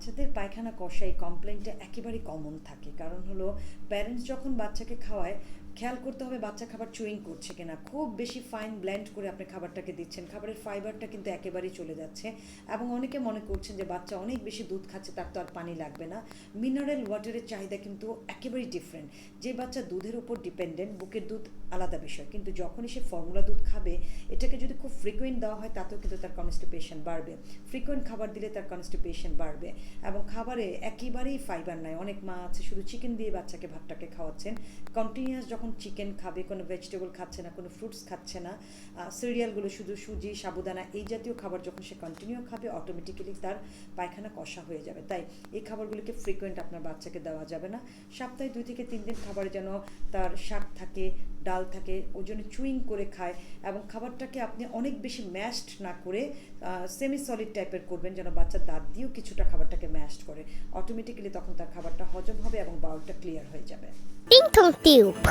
বাচ্চাদের পায়খানা কষা এই কমপ্লেনটা একেবারে কমন থাকে। কারণ হলো প্যারেন্টস যখন বাচ্চাকে খাওয়ায় খেয়াল করতে হবে বাচ্চা খাবার চুইং করছে কিনা। খুব বেশি ফাইন ব্লেন্ড করে আপনি খাবারটাকে দিচ্ছেন। খাবারের ফাইবারটা কিন্তু একেবারেই চলে যাচ্ছে। এবং অনেকে মনে করছেন যে বাচ্চা অনেক বেশি দুধ খাচ্ছে, তার তো আর পানি লাগবে না। মিনারেল ওয়াটারের চাহিদা কিন্তু একেবারেই ডিফারেন্ট যে বাচ্চা দুধের উপর ডিপেন্ডেন্ট বুকের দুধ আলাদা বিষয়। কিন্তু যখনই সে ফর্মুলা দুধ খাবে, এটাকে যদি খুব ফ্রিকোয়েন্ট দেওয়া হয়, তাতেও কিন্তু তার কনস্টিপেশন বাড়বে। ফ্রিকোয়েন্ট খাবার দিলে তার কনস্টিপেশন বাড়বে। এবং খাবারে একেবারেই ফাইবার নাই। অনেক মা আছে, শুধু চিকেন দিয়ে বাচ্চাকে ভাতটাকে খাওয়াচ্ছেন। কন্টিনিউয়াস যখন চিকেন খাবে, কোনো ভেজিটেবল খাচ্ছে না, কোনো ফ্রুটস খাচ্ছে না সিরিয়ালগুলো শুধু সুজি, সাবুদানা এই জাতীয় খাবার যখন সে কন্টিনিউ খাবে অটোমেটিক্যালি তার পায়খানা কষা হয়ে যাবে। তাই এই খাবারগুলোকে ফ্রিকোয়েন্ট আপনার বাচ্চাকে দেওয়া যাবে না। সপ্তাহে দুই থেকে তিন দিন খাবারে যেন তার শাক থাকে, ডাল থাকে, ওই জন্য চুইং করে খায় এবং খাবারটাকে আপনি অনেক বেশি ম্যাশড না করে সেমি সলিড টাইপের করবেন যেন বাচ্চা দাঁত দিয়েও কিছুটা খাবারটাকে ম্যাশড করে। অটোমেটিক্যালি তখন তার খাবারটা হজম হবে এবং বাউলটা ক্লিয়ার হয়ে যাবে। Tube.